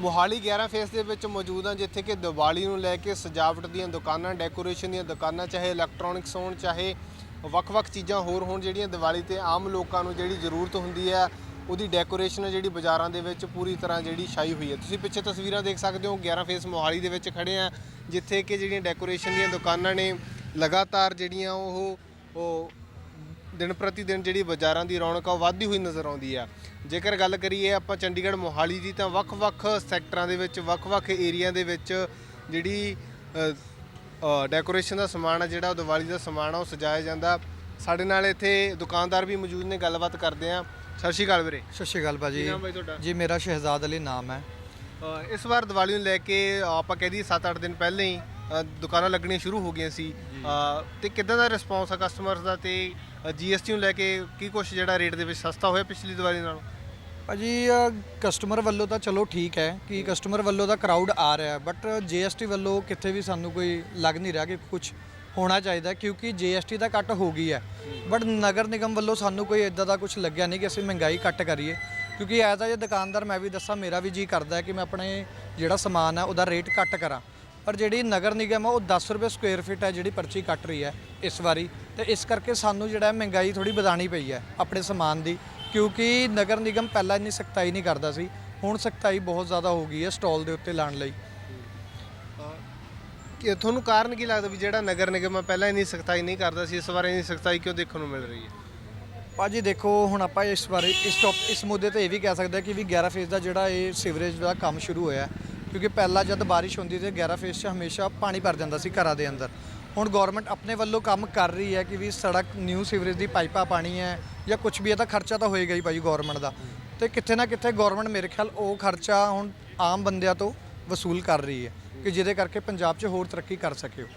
Mohali 11 face ਦੇ ਵਿੱਚ ਮੌਜੂਦ ਹਾਂ, ਜਿੱਥੇ ਕਿ ਦੀਵਾਲੀ ਨੂੰ ਲੈ ਕੇ ਸਜਾਵਟ ਦੀਆਂ ਦੁਕਾਨਾਂ, ਡੈਕੋਰੇਸ਼ਨ ਦੀਆਂ ਦੁਕਾਨਾਂ, ਚਾਹੇ ਇਲੈਕਟ੍ਰੋਨਿਕਸ ਹੋਣ, ਚਾਹੇ ਵੱਖ-ਵੱਖ ਚੀਜ਼ਾਂ ਹੋਰ ਹੋਣ, ਜਿਹੜੀਆਂ ਦੀਵਾਲੀ ਤੇ ਆਮ ਲੋਕਾਂ ਨੂੰ ਜਿਹੜੀ ਜ਼ਰੂਰਤ ਹੁੰਦੀ ਹੈ, ਉਹਦੀ ਡੈਕੋਰੇਸ਼ਨ ਹੈ ਜਿਹੜੀ ਬਾਜ਼ਾਰਾਂ ਦੇ ਵਿੱਚ ਪੂਰੀ ਤਰ੍ਹਾਂ ਜਿਹੜੀ ਛਾਈ ਹੋਈ ਹੈ। ਤੁਸੀਂ ਪਿੱਛੇ ਤਸਵੀਰਾਂ ਦੇਖ ਸਕਦੇ ਹੋ 11 ਫੇਸ ਮੋਹਾਲੀ ਦੇ ਵਿੱਚ ਖੜੇ ਆ ਜਿੱਥੇ ਕਿ ਜਿਹੜੀਆਂ ਡੈਕੋਰੇਸ਼ਨ ਦੀਆਂ ਦੁਕਾਨਾਂ ਨੇ ਲਗਾਤਾਰ ਜਿਹੜੀਆਂ ਉਹ ਉਹ ਦਿਨ ਪ੍ਰਤੀ ਦਿਨ ਜਿਹੜੀ ਬਾਜ਼ਾਰਾਂ ਦੀ ਰੌਣਕ ਆ ਉਹ ਵੱਧਦੀ ਹੋਈ ਨਜ਼ਰ ਆਉਂਦੀ ਆ। ਜੇਕਰ ਗੱਲ ਕਰੀਏ ਆਪਾਂ ਚੰਡੀਗੜ੍ਹ ਮੋਹਾਲੀ ਦੀ ਤਾਂ ਵੱਖ-ਵੱਖ ਸੈਕਟਰਾਂ ਦੇ ਵਿੱਚ ਵੱਖ-ਵੱਖ ਏਰੀਆ ਦੇ ਵਿੱਚ ਜਿਹੜੀ ਡੈਕੋਰੇਸ਼ਨ ਦਾ ਸਮਾਨ ਆ ਜਿਹੜਾ ਦੀਵਾਲੀ ਦਾ ਸਮਾਨ ਆ ਉਹ ਸਜਾਇਆ ਜਾਂਦਾ। ਸਾਡੇ ਨਾਲ ਇੱਥੇ ਦੁਕਾਨਦਾਰ ਵੀ ਮੌਜੂਦ ਨੇ ਗੱਲਬਾਤ ਕਰਦੇ ਆ। ਸਤਿ ਸ਼੍ਰੀ ਅਕਾਲ ਵੀਰੇ। ਸਤਿ ਸ਼੍ਰੀ ਅਕਾਲ ਕੀ ਭਾਜੀ ਨਾਮ ਬਾਈ ਤੁਹਾਡਾ? ਜੀ ਮੇਰਾ ਸ਼ਹਿਜ਼ਾਦ ਅਲੀ ਨਾਮ ਹੈ। ਅ, ਇਸ ਵਾਰ ਦੀਵਾਲੀ ਨੂੰ ਲੈ ਕੇ ਆਪਾਂ ਕਹਿ ਦਈਏ 7-8 ਦਿਨ ਪਹਿਲਾਂ ਹੀ ਅ, ਦੁਕਾਨਾਂ ਲੱਗਣੀਆਂ ਸ਼ੁਰੂ ਹੋ ਗਈਆਂ ਸੀ। ਅ, ਤੇ ਕਿਦਾਂ ਦਾ ਰਿਸਪੌਂਸ ਆ ਕਸਟਮਰਸ ਦਾ ਤੇ ਜੀਐਸਟੀ ਨੂੰ ਲੈ ਕੇ ਕੀ ਕੁਝ ਜਿਹੜਾ ਰੇਟ ਦੇ ਵਿੱਚ ਸਸਤਾ ਹੋਇਆ ਪਿਛਲੀ ਦੀਵਾਲੀ ਨਾਲੋਂ? ਭਾਜੀ ਕਸਟਮਰ ਵੱਲੋਂ ਤਾਂ ਚਲੋ ਠੀਕ ਹੈ ਕਿ ਕਸਟਮਰ ਵੱਲੋਂ ਤਾਂ ਕਰਾਊਡ ਆ ਰਿਹਾ ਬਟ ਜੀਐਸਟੀ ਵੱਲੋਂ ਕਿੱਥੇ ਵੀ ਸਾਨੂੰ ਕੋਈ ਲੱਗ ਨਹੀਂ ਰਿਹਾ ਕਿ ਕੁਝ ਹੋਣਾ ਚਾਹੀਦਾ ਕਿਉਂਕਿ ਜੀਐਸਟੀ ਤਾਂ ਕੱਟ ਹੋ ਗਈ ਹੈ। ਬਟ ਨਗਰ ਨਿਗਮ ਵੱਲੋਂ ਸਾਨੂੰ ਕੋਈ ਇਦਾਂ ਦਾ ਕੁਝ ਲੱਗਿਆ ਨਹੀਂ ਕਿ ਅਸੀਂ ਮਹਿੰਗਾਈ ਕੱਟ ਕਰੀਏ। ਕਿਉਂਕਿ ਐਜ਼ ਅ ਦੁਕਾਨਦਾਰ ਮੈਂ ਵੀ ਦੱਸਾਂ ਮੇਰਾ ਵੀ ਜੀ ਕਰਦਾ ਹੈ ਕਿ ਮੈਂ ਆਪਣੇ ਜਿਹੜਾ ਸਮਾਨ ਹੈ ਉਹਦਾ ਰੇਟ ਕੱਟ ਕਰਾਂ। ਪਰ ਜਿਹੜੀ ਨਗਰ ਨਿਗਮ ਆ ਉਹ 10 ਰੁਪਏ ਸਕੁਅਰ ਫੀਟ ਹੈ ਜਿਹੜੀ ਪਰਚੀ ਕੱਟ ਰਹੀ ਹੈ ਇਸ ਵਾਰੀ। ਤੇ ਇਸ ਕਰਕੇ ਸਾਨੂੰ ਜਿਹੜਾ ਮਹਿੰਗਾਈ ਥੋੜੀ ਵਧਾਣੀ ਪਈ ਹੈ ਆਪਣੇ ਸਮਾਨ ਦੀ ਕਿਉਂਕਿ ਨਗਰ ਨਿਗਮ ਪਹਿਲਾਂ ਇੰਨੀ ਸਖਤਾਈ ਨਹੀਂ ਕਰਦਾ ਸੀ ਹੁਣ ਸਖਤਾਈ ਬਹੁਤ ਜ਼ਿਆਦਾ ਹੋ ਗਈ ਹੈ ਸਟਾਲ ਦੇ ਉੱਤੇ ਲਾਣ ਲਈ। ਕਿ ਤੁਹਾਨੂੰ ਕਾਰਨ ਕੀ ਲੱਗਦਾ ਵੀ ਜਿਹੜਾ ਨਗਰ ਨਿਗਮ ਆ ਪਹਿਲਾਂ ਇੰਨੀ ਸਖਤਾਈ ਨਹੀਂ ਕਰਦਾ ਸੀ ਇਸ ਵਾਰ ਇੰਨੀ ਸਖਤਾਈ ਕਿਉਂ ਦੇਖਣ ਨੂੰ ਮਿਲ ਰਹੀ ਹੈ? ਭਾਜੀ ਦੇਖੋ ਹੁਣ ਆਪਾਂ ਇਸ ਬਾਰੇ ਇਸ ਟੌਪ ਇਸ ਮੁੱਦੇ ਤੇ ਇਹ ਵੀ ਕਹਿ ਸਕਦੇ ਕਿ ਵੀ 11 ਫੇਜ਼ ਦਾ ਜਿਹੜਾ ਇਹ ਸੀਵਰੇਜ ਦਾ ਕੰਮ ਸ਼ੁਰੂ ਹੋਇਆ ਹੈ। ਕਿਉਂਕਿ ਪਹਿਲਾਂ ਜਦ ਬਾਰਿਸ਼ ਹੁੰਦੀ ਤੇ 11 ਫੇਜ਼ 'ਚ ਹਮੇਸ਼ਾ ਪਾਣੀ ਭਰ ਜਾਂਦਾ ਸੀ ਘਰਾਂ ਦੇ ਅੰਦਰ। ਹੁਣ ਗਵਰਨਮੈਂਟ ਆਪਣੇ ਵੱਲੋਂ ਕੰਮ ਕਰ ਰਹੀ ਹੈ ਕਿ ਵੀ ਸੜਕ ਨਿਊ ਸੀਵਰੇਜ ਦੀ ਪਾਈਪਾਂ ਪਾਣੀ ਹੈ ਜਾਂ ਕੁਝ ਵੀ ਹੈ ਤਾਂ ਖਰਚਾ ਤਾਂ ਹੋਏਗਾ ਹੀ ਭਾਜੀ ਗਵਰਨਮੈਂਟ ਦਾ। ਤੇ ਕਿਤੇ ਨਾ ਕਿਤੇ ਗਵਰਨਮੈਂਟ ਮੇਰੇ ਖਿਆਲ ਉਹ ਖਰਚਾ ਹੁਣ ਆਮ ਬੰਦਿਆਂ ਤੋਂ ਵਸੂਲ ਕਰ ਰਹੀ ਹੈ ਕਿ ਜਿਹਦੇ ਕਰਕੇ ਪੰਜਾਬ 'ਚ ਹੋਰ ਤਰੱਕੀ ਕਰ ਸਕੇ ਉਹ।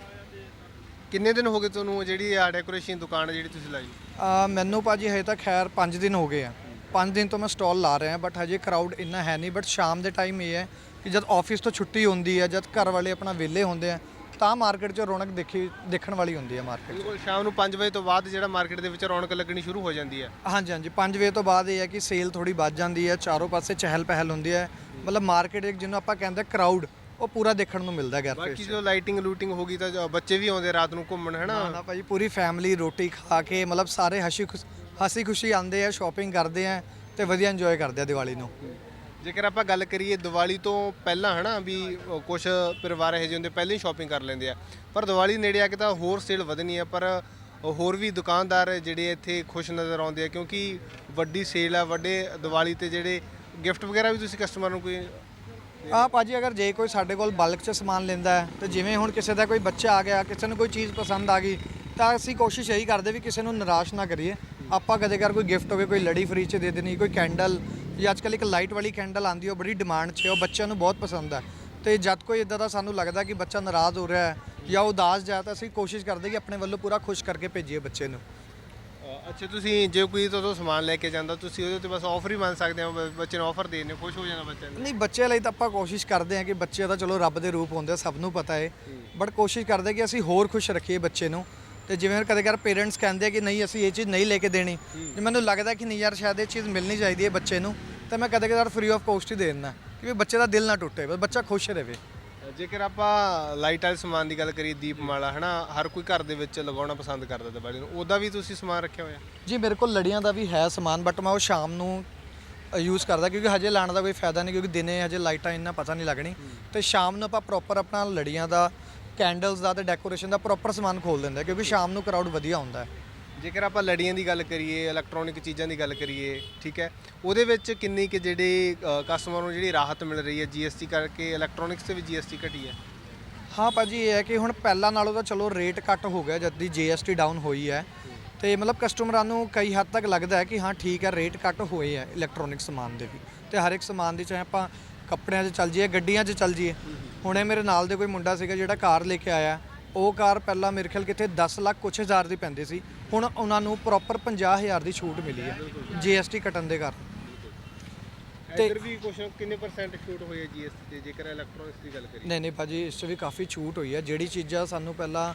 ਕਿੰਨੇ ਦਿਨ ਹੋ ਗਏ ਤੁਹਾਨੂੰ ਜਿਹੜੀ ਆ ਡੈਕੋਰੇਸ਼ਨ ਦੁਕਾਨ ਜਿਹੜੀ ਤੁਸੀਂ ਲਾਈ? ਆ ਮੈਨੂੰ ਭਾਜੀ ਹਜੇ ਤੱਕ ਖੈਰ 5 ਦਿਨ ਹੋ ਗਏ ਆ। 5 ਦਿਨ ਤੋਂ ਮੈਂ ਸਟਾਲ ਲਾ ਰਿਹਾ ਬਟ ਹਜੇ ਕਰਾਊਡ ਇੰਨਾ ਹੈ ਨਹੀਂ ਬਟ ਸ਼ਾਮ ਦੇ ਟਾਈਮ ਇਹ ਹੈ ਕਿ ਜਦ ਆਫਿਸ ਤੋਂ ਛੁੱਟੀ ਹੁੰਦੀ ਹੈ ਜਦ ਘਰ ਵਾਲੇ ਆਪਣਾ ਵਿਹਲੇ ਹੁੰਦੇ ਆ ਤਾਂ ਮਾਰਕੀਟ 'ਚ ਰੌਣਕ ਦੇਖੀ ਦੇਖਣ ਵਾਲੀ ਹੁੰਦੀ ਹੈ ਮਾਰਕੀਟ ਬਿਲਕੁਲ ਸ਼ਾਮ ਨੂੰ 5 ਵਜੇ ਤੋਂ ਬਾਅਦ ਜਿਹੜਾ ਮਾਰਕੀਟ ਦੇ ਵਿੱਚ ਰੌਣਕ ਲੱਗਣੀ ਸ਼ੁਰੂ ਹੋ ਜਾਂਦੀ ਹੈ। ਹਾਂਜੀ ਹਾਂਜੀ 5 ਵਜੇ ਤੋਂ ਬਾਅਦ ਇਹ ਹੈ ਕਿ ਸੇਲ ਥੋੜੀ ਵੱਧ ਜਾਂਦੀ ਹੈ ਚਾਰੋਂ ਪਾਸੇ ਚਹਿਲ ਪਹਿਲ ਹੁੰਦੀ ਹੈ। ਮਤਲਬ ਮਾਰਕੀਟ ਇੱਕ ਜਿਹਨੂੰ ਆਪਾਂ ਕਹਿੰਦੇ ਕਰਾਊਡ ਉਹ ਪੂਰਾ ਦੇਖਣ ਨੂੰ ਮਿਲਦਾ ਹੈ ਬਾਕੀ ਜੋ ਲਾਈਟਿੰਗ ਲੂਟਿੰਗ ਹੋ ਗਈ ਤਾਂ ਜੋ ਬੱਚੇ ਵੀ ਆਉਂਦੇ ਰਾਤ ਨੂੰ ਘੁੰਮਣ ਹੈ ਨਾ ਭਾਜੀ ਪੂਰੀ ਫੈਮਿਲੀ ਰੋਟੀ ਖਾ ਕੇ ਮਤਲਬ ਸਾਰੇ ਹਸੀ ਖੁਸ਼ ਹਸੀ ਖੁਸ਼ੀ ਆਉਂਦੇ ਆ ਸ਼ਾਪਿੰਗ ਕਰਦੇ ਆ ਤੇ ਵਧੀਆ ਇੰਜੋਏ ਕਰਦੇ ਆ ਦੀਵਾਲੀ ਨੂੰ। ਜੇਕਰ ਆਪਾਂ ਗੱਲ ਕਰੀਏ ਦੀਵਾਲੀ ਤੋਂ ਪਹਿਲਾਂ, ਹਨਾ, ਵੀ ਕੁਝ ਪਰਿਵਾਰ ਇਹੋ ਜਿਹੇ ਹੁੰਦੇ ਪਹਿਲਾਂ ਹੀ ਸ਼ਾਪਿੰਗ ਕਰ ਲੈਂਦੇ ਆ। ਪਰ ਦੀਵਾਲੀ ਨੇੜੇ ਆ ਕੇ ਤਾਂ ਹੋਰ ਸੇਲ ਵਧਣੀ ਹੈ ਪਰ ਹੋਰ ਵੀ ਦੁਕਾਨਦਾਰ ਜਿਹੜੇ ਇੱਥੇ ਖੁਸ਼ ਨਜ਼ਰ ਆਉਂਦੇ ਆ, ਕਿਉਂਕਿ ਵੱਡੀ ਸੇਲ ਆ, ਵੱਡੇ ਦੀਵਾਲੀ ਤੇ ਜਿਹੜੇ ਗਿਫਟ ਵਗੈਰਾ ਵੀ ਤੁਸੀਂ ਕਸਟਮਰ ਨੂੰ ਕੋਈ ਆ ਭਾਜੀ, ਅਗਰ ਜੇ ਕੋਈ ਸਾਡੇ ਕੋਲ ਬਲਕ 'ਚ ਸਮਾਨ ਲੈਂਦਾ ਹੈ, ਤੇ ਜਿਵੇਂ ਹੁਣ ਕਿਸੇ ਦਾ ਕੋਈ ਬੱਚਾ ਆ ਗਿਆ, ਕਿਸੇ ਨੂੰ ਕੋਈ ਚੀਜ਼ ਪਸੰਦ ਆ ਗਈ, ਤਾਂ ਅਸੀਂ ਕੋਸ਼ਿਸ਼ ਇਹੀ ਕਰਦੇ ਵੀ ਕਿਸੇ ਨੂੰ ਨਿਰਾਸ਼ ਨਾ ਕਰੀਏ। ਆਪਾਂ ਕਦੇ ਕਦਾਰ ਕੋਈ ਗਿਫਟ ਹੋਵੇ, ਕੋਈ ਲੜੀ ਫਰੀ 'ਚ ਦੇ ਦੇਣੀ, ਕੋਈ ਕੈਂਡਲ ਜਾਂ ਅੱਜ ਕੱਲ੍ਹ ਇੱਕ ਲਾਈਟ ਵਾਲੀ ਕੈਂਡਲ ਆਂਦੀ ਉਹ ਬੜੀ ਡਿਮਾਂਡ 'ਚ ਹੈ ਉਹ ਬੱਚਿਆਂ ਨੂੰ ਬਹੁਤ ਪਸੰਦ ਹੈ। ਤੇ ਜਦ ਕੋਈ ਇਦਾਂ ਦਾ ਸਾਨੂੰ ਲੱਗਦਾ ਕਿ ਬੱਚਾ ਨਾਰਾਜ਼ ਹੋ ਰਿਹਾ ਹੈ ਜਾਂ ਉਦਾਸ ਜਾ ਤਾਂ ਅਸੀਂ ਕੋਸ਼ਿਸ਼ ਕਰਦੇ ਕਿ ਆਪਣੇ ਵੱਲੋਂ ਪੂਰਾ ਖੁਸ਼ ਕਰਕੇ ਭੇਜੀਏ ਬੱਚੇ ਨੂੰ। ਅੱਛਾ ਤੁਸੀਂ ਜੇ ਕੋਈ ਤੋਂ ਸਮਾਨ ਲੈ ਕੇ ਜਾਂਦਾ ਤੁਸੀਂ ਉਹਦੇ ਤੇ ਬਸ ਆਫਰ ਹੀ ਮੰਨ ਸਕਦੇ ਹੋ ਬੱਚੇ ਨੂੰ ਆਫਰ ਦੇਣੇ ਖੁਸ਼ ਹੋ ਜਾਣਾ ਬੱਚੇ ਨੇ ਨਹੀਂ ਬੱਚੇ ਲਈ ਤਾਂ ਆਪਾਂ ਕੋਸ਼ਿਸ਼ ਕਰਦੇ ਹਾਂ ਕਿ ਬੱਚੇ ਤਾਂ ਚਲੋ ਰੱਬ ਦੇ ਰੂਪ ਹੁੰਦੇ ਸਭ ਨੂੰ ਪਤਾ ਹੈ। ਬਟ ਕੋਸ਼ਿਸ਼ ਕਰਦੇ ਕਿ ਅਸੀਂ ਹੋਰ ਖੁਸ਼ ਰੱਖੀਏ ਬੱਚੇ ਨੂੰ। ਤੇ ਜਿਵੇਂ ਕਦੇ ਕਦੇ ਪੇਰੈਂਟਸ ਕਹਿੰਦੇ ਆ ਕਿ ਨਹੀਂ ਅਸੀਂ ਇਹ ਚੀਜ਼ ਨਹੀਂ ਲੈ ਕੇ ਦੇਣੀ। ਜੇ ਮੈਨੂੰ ਲੱਗਦਾ ਕਿ ਨਹੀਂ ਯਾਰ ਸ਼ਾਇਦ ਇਹ ਚੀਜ਼ ਮਿਲਣੀ ਚਾਹੀਦੀ ਹੈ ਬੱਚੇ ਨੂੰ ਤਾਂ ਮੈਂ ਕਦੇ ਕਦੇ ਫ੍ਰੀ ਆਫ ਕੋਸਟ ਹੀ ਦੇ ਦਿੰਦਾ ਕਿ ਵੀ ਬੱਚੇ ਦਾ ਦਿਲ ਨਾ ਟੁੱਟੇ ਬਸ ਬੱਚਾ ਖੁਸ਼ ਰਹੇ ਜੇਕਰ ਆਪਾਂ ਲਾਈਟ ਵਾਲੇ ਸਮਾਨ ਦੀ ਗੱਲ ਕਰੀਏ ਦੀਪਮਾਲਾ ਹਨਾ ਹਰ ਕੋਈ ਘਰ ਦੇ ਵਿੱਚ ਲਗਾਉਣਾ ਪਸੰਦ ਕਰਦਾ ਦੀਵਾਲੀ ਨੂੰ ਉਹਦਾ ਵੀ ਤੁਸੀਂ ਸਮਾਨ ਰੱਖਿਆ ਹੋਇਆ? ਜੀ ਮੇਰੇ ਕੋਲ ਲੜੀਆਂ ਦਾ ਵੀ ਹੈ ਸਮਾਨ ਬਟ ਮੈਂ ਉਹ ਸ਼ਾਮ ਨੂੰ ਯੂਜ਼ ਕਰਦਾ ਕਿਉਂਕਿ ਹਜੇ ਲਾਣ ਦਾ ਕੋਈ ਫਾਇਦਾ ਨਹੀਂ ਕਿਉਂਕਿ ਦਿਨੇ ਹਜੇ ਲਾਈਟਾਂ ਇੰਨਾ ਪਤਾ ਨਹੀਂ ਲੱਗਣੀ। ਤੇ ਸ਼ਾਮ ਨੂੰ ਆਪਾਂ ਪ੍ਰੋਪਰ ਆਪਣਾ ਲੜੀਆਂ ਦਾ ਕੈਂਡਲਸ ਦਾ ਤੇ ਡੈਕੋਰੇਸ਼ਨ ਦਾ ਪ੍ਰੋਪਰ ਸਮਾਨ ਖੋਲ ਦਿੰਦੇ ਹਾਂ ਕਿਉਂਕਿ ਸ਼ਾਮ ਨੂੰ ਕਰਾਊਡ ਵਧੀਆ ਹੁੰਦਾ ਹੈ। ਜੇਕਰ ਆਪਾਂ ਲੜੀਆਂ ਦੀ ਗੱਲ ਕਰੀਏ ਇਲੈਕਟ੍ਰੋਨਿਕ ਚੀਜ਼ਾਂ ਦੀ ਗੱਲ ਕਰੀਏ ਠੀਕ ਹੈ ਉਹਦੇ ਵਿੱਚ ਕਿੰਨੀ ਕਿ ਜਿਹੜੇ ਕਸਟਮਰ ਨੂੰ ਜਿਹੜੀ ਰਾਹਤ ਮਿਲ ਰਹੀ ਹੈ ਜੀਐਸਟੀ ਕਰਕੇ ਇਲੈਕਟ੍ਰੋਨਿਕਸ ਤੇ ਵੀ ਜੀਐਸਟੀ ਘਟੀ ਹੈ? ਹਾਂ ਭਾਜੀ ਇਹ ਹੈ ਕਿ ਹੁਣ ਪਹਿਲਾਂ ਨਾਲੋਂ ਤਾਂ ਚਲੋ ਰੇਟ ਘੱਟ ਹੋ ਗਿਆ ਜਦ ਦੀ GST ਡਾਊਨ ਹੋਈ ਹੈ। ਤੇ ਮਤਲਬ ਕਸਟਮਰਾਂ ਨੂੰ ਕਈ ਹੱਦ ਤੱਕ ਲੱਗਦਾ ਹੈ ਕਿ ਹਾਂ ਠੀਕ ਹੈ ਰੇਟ ਘੱਟ ਹੋਏ ਹੈ ਇਲੈਕਟ੍ਰੋਨਿਕ ਸਮਾਨ ਦੇ ਵੀ। ਤੇ ਹਰ ਇੱਕ ਸਮਾਨ ਦੀ ਚਾਹੇ ਆਪਾਂ ਕੱਪੜਿਆਂ 'ਚ ਚੱਲ ਜਾਈਏ ਗੱਡੀਆਂ 'ਚ ਚੱਲ ਜਾਈਏ ਹੁਣੇ ਮੇਰੇ ਨਾਲ ਦੇ ਕੋਈ ਮੁੰਡਾ ਸੀਗਾ ਜਿਹੜਾ ਕਾਰ ਲੈ ਕੇ ਆਇਆ। ਉਹ ਕਾਰ ਪਹਿਲਾਂ ਮੇਰੇ ਖਿਆਲ ਕਿਤੇ 10 ਲੱਖ ਕੁਛ ਹਜ਼ਾਰ ਦੀ ਪੈਂਦੀ ਸੀ। ਹੁਣ ਉਹਨਾਂ ਨੂੰ ਪ੍ਰੋਪਰ 50000 ਦੀ ਛੂਟ ਮਿਲੀ ਹੈ GST ਕੱਟਣ ਦੇ ਕਾਰਨ। ਤੇ- ਇੱਧਰ ਵੀ ਕੁਝ ਕਿੰਨੇ ਪਰਸੈਂਟ ਛੂਟ ਹੋਈ ਹੈ ਜੀਐਸਟੀ ਤੇ ਜੇਕਰ ਇਲੈਕਟ੍ਰੋਨਿਕਸ ਦੀ ਗੱਲ ਕਰੀਏ। ਨਹੀਂ ਨਹੀਂ ਭਾਜੀ ਇਸ 'ਚ ਵੀ ਕਾਫੀ ਛੂਟ ਹੋਈ ਹੈ। ਜਿਹੜੀ ਚੀਜ਼ਾਂ ਸਾਨੂੰ ਪਹਿਲਾਂ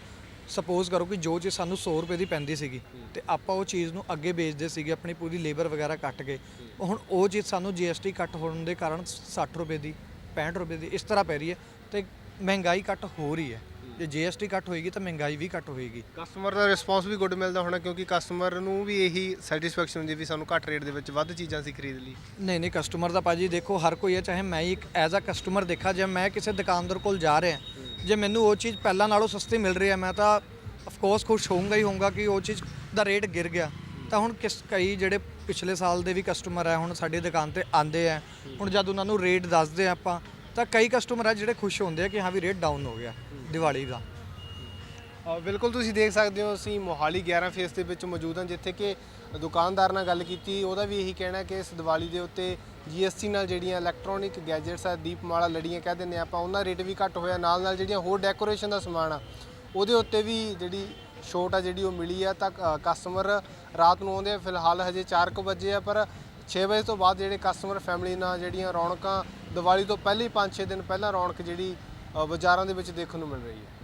ਸਪੋਜ਼ ਕਰੋ ਕਿ ਜੋ ਚੀਜ਼ ਸਾਨੂੰ 100 ਰੁਪਏ ਦੀ ਪੈਂਦੀ ਸੀਗੀ ਤੇ ਆਪਾਂ ਉਹ ਚੀਜ਼ ਨੂੰ ਅੱਗੇ ਵੇਚਦੇ ਸੀਗੇ ਆਪਣੀ ਪੂਰੀ ਲੇਬਰ ਵਗੈਰਾ ਕੱਟ ਕੇ। ਹੁਣ ਉਹ ਚੀਜ਼ ਸਾਨੂੰ GST ਕੱਟ ਹੋਣ ਦੇ ਕਾਰਨ 60 ਰੁਪਏ ਦੀ 65 ਰੁਪਏ ਦੀ ਇਸ ਤਰ੍ਹਾਂ ਪੈ ਰਹੀ ਹੈ ਤੇ ਮਹਿੰਗਾਈ ਘੱਟ ਹੋ ਰਹੀ ਹੈ। ਜੇ GST ਘੱਟ ਹੋਏਗੀ ਤਾਂ ਮਹਿੰਗਾਈ ਵੀ ਘੱਟ ਹੋਏਗੀ। ਕਸਟਮਰ ਦਾ ਰਿਸਪੌਂਸ ਵੀ ਗੁੱਡ ਮਿਲਦਾ ਹੋਣਾ ਕਿਉਂਕਿ ਕਸਟਮਰ ਨੂੰ ਵੀ ਇਹੀ ਸੈਟੀਸਫੈਕਸ਼ਨ ਹੁੰਦੀ ਵੀ ਸਾਨੂੰ ਘੱਟ ਰੇਟ ਦੇ ਵਿੱਚ ਵੱਧ ਚੀਜ਼ਾਂ ਅਸੀਂ ਖਰੀਦ ਲਈ ਨਹੀਂ ਨਹੀਂ ਕਸਟਮਰ ਦਾ ਭਾਜੀ ਦੇਖੋ ਹਰ ਕੋਈ ਹੈ ਚਾਹੇ ਮੈਂ ਇੱਕ ਐਜ਼ ਅ ਕਸਟਮਰ ਦੇਖਾ ਜੇ ਮੈਂ ਕਿਸੇ ਦੁਕਾਨਦਾਰ ਕੋਲ ਜਾ ਰਿਹਾ ਜੇ ਮੈਨੂੰ ਉਹ ਚੀਜ਼ ਪਹਿਲਾਂ ਨਾਲੋਂ ਸਸਤੀ ਮਿਲ ਰਹੀ ਹੈ, ਮੈਂ ਤਾਂ ਆਫ ਕੋਰਸ ਖੁਸ਼ ਹੋਊਂਗਾ ਹੀ ਹੋਊਂਗਾ ਕਿ ਉਹ ਚੀਜ਼ ਦਾ ਰੇਟ ਗਿਰ ਗਿਆ। ਤਾਂ ਹੁਣ ਕਿਸ ਕਈ ਜਿਹੜੇ ਪਿਛਲੇ ਸਾਲ ਦੇ ਵੀ ਕਸਟਮਰ ਹੈ, ਹੁਣ ਸਾਡੀ ਦੁਕਾਨ ਤੇ ਆਂਦੇ ਆ ਹੁਣ ਜਦ ਉਹਨਾਂ ਨੂੰ ਰੇਟ ਦੱਸਦੇ ਆ ਆਪਾਂ, ਤਾਂ ਕਈ ਕਸਟਮਰ ਆ ਜਿਹੜੇ ਖੁਸ਼ ਹੁੰਦੇ ਆ ਕਿ ਹਾਂ ਵੀ ਰੇਟ ਡਾਊਨ ਹੋ ਗਿਆ ਦੀਵਾਲੀ ਦਾ। ਬਿਲਕੁਲ ਤੁਸੀਂ ਦੇਖ ਸਕਦੇ ਹੋ, ਅਸੀਂ ਮੋਹਾਲੀ 11 ਫੇਸ ਦੇ ਵਿੱਚ ਮੌਜੂਦ ਹਾਂ, ਜਿੱਥੇ ਕਿ ਦੁਕਾਨਦਾਰ ਨਾਲ ਗੱਲ ਕੀਤੀ, ਉਹਦਾ ਵੀ ਇਹੀ ਕਹਿਣਾ ਕਿ ਇਸ ਦੀਵਾਲੀ ਦੇ ਉੱਤੇ GST ਨਾਲ ਜਿਹੜੀਆਂ ਇਲੈਕਟ੍ਰੋਨਿਕ ਗੈਜਟਸ ਆ, ਦੀਪਮਾਲਾ, ਲੜੀਆਂ ਕਹਿ ਦਿੰਦੇ ਹਾਂ ਆਪਾਂ ਉਹਨਾਂ ਰੇਟ ਵੀ ਘੱਟ ਹੋਇਆ ਨਾਲ ਨਾਲ ਜਿਹੜੀਆਂ ਹੋਰ ਡੈਕੋਰੇਸ਼ਨ ਦਾ ਸਮਾਨ ਆ, ਉਹਦੇ ਉੱਤੇ ਵੀ ਜਿਹੜੀ ਛੋਟ ਆ ਜਿਹੜੀ ਉਹ ਮਿਲੀ ਆ, ਤਾਂ ਕਸਟਮਰ ਰਾਤ ਨੂੰ ਆਉਂਦੇ ਆ, ਫਿਲਹਾਲ ਹਜੇ 4:00 ਵਜੇ ਆ, ਪਰ 6 ਵਜੇ ਤੋਂ ਬਾਅਦ ਜਿਹੜੇ ਕਸਟਮਰ ਫੈਮਿਲੀ ਨਾਲ ਜਿਹੜੀਆਂ ਰੌਣਕਾਂ ਦੀਵਾਲੀ ਤੋਂ ਪਹਿਲੇ 5-6 ਦਿਨ ਪਹਿਲਾਂ ਰੌਣਕ ਜਿਹੜੀ ਬਾਜ਼ਾਰਾਂ ਦੇ ਵਿੱਚ ਦੇਖਣ ਨੂੰ ਮਿਲ ਰਹੀ ਹੈ।